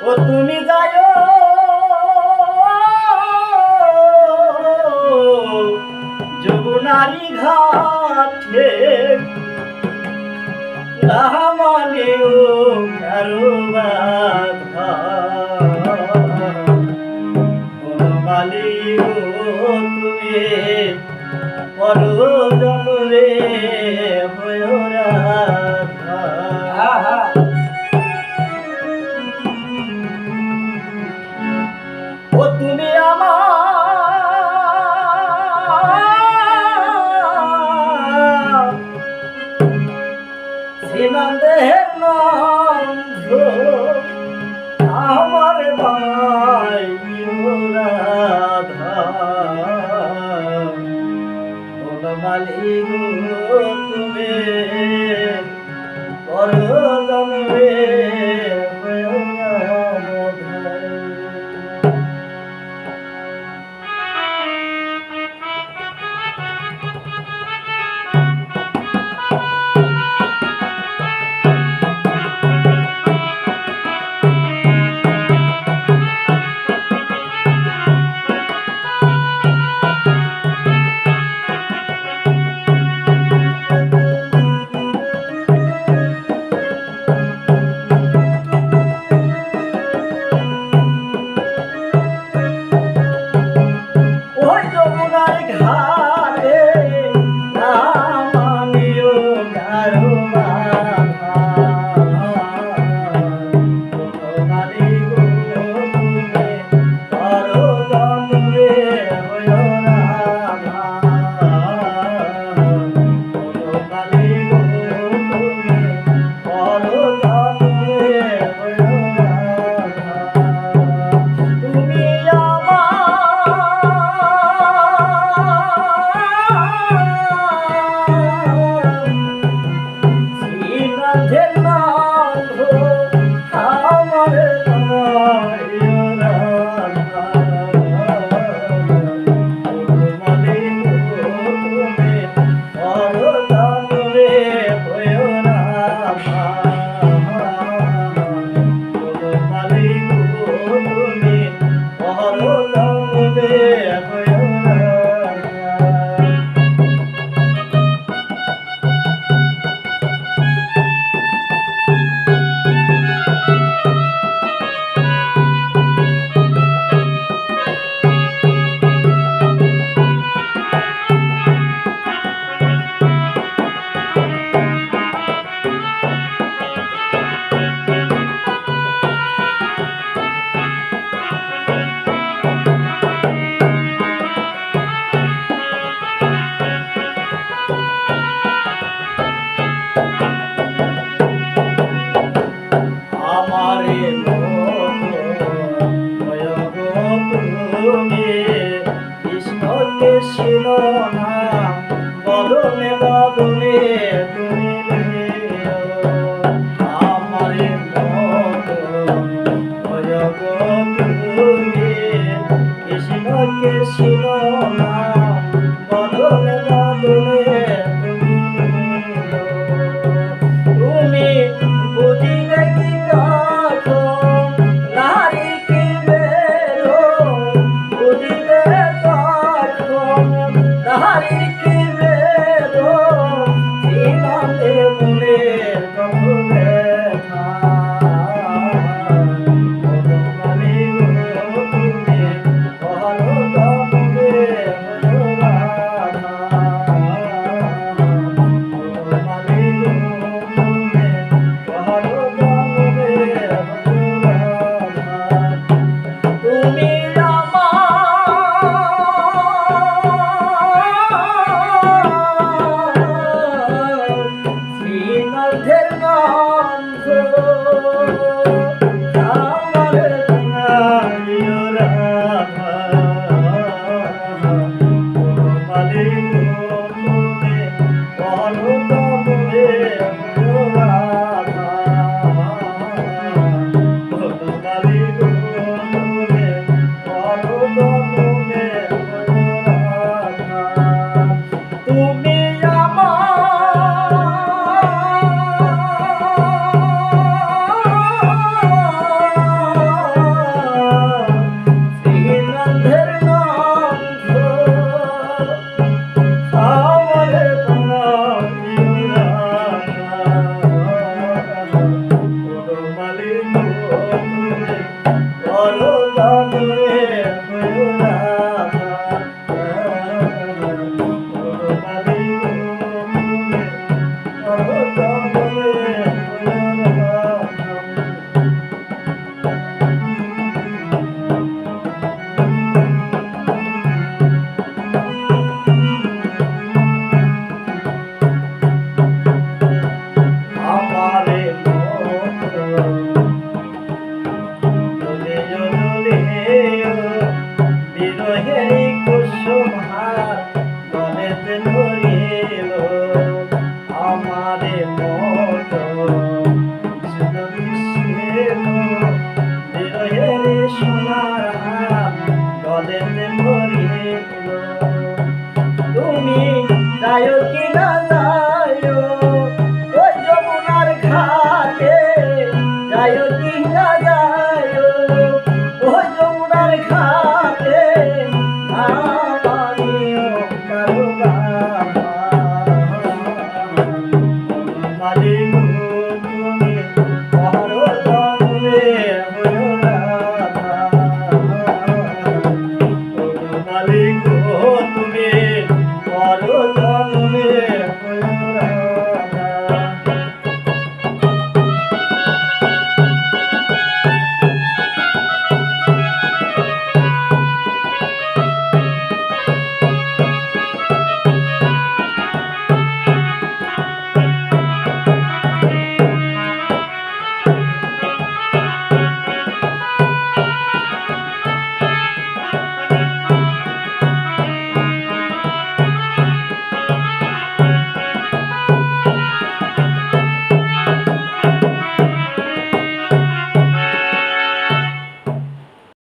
ও তুমি যায় যমুনারি ঘাটে মানে ও মালি ও তুমি পর জনরে হয়রা দিনন্দের নন্দ আমার বাই রাধা like hot. ছিল না। বদলে বদলে তুমি Oh, my God. আমারে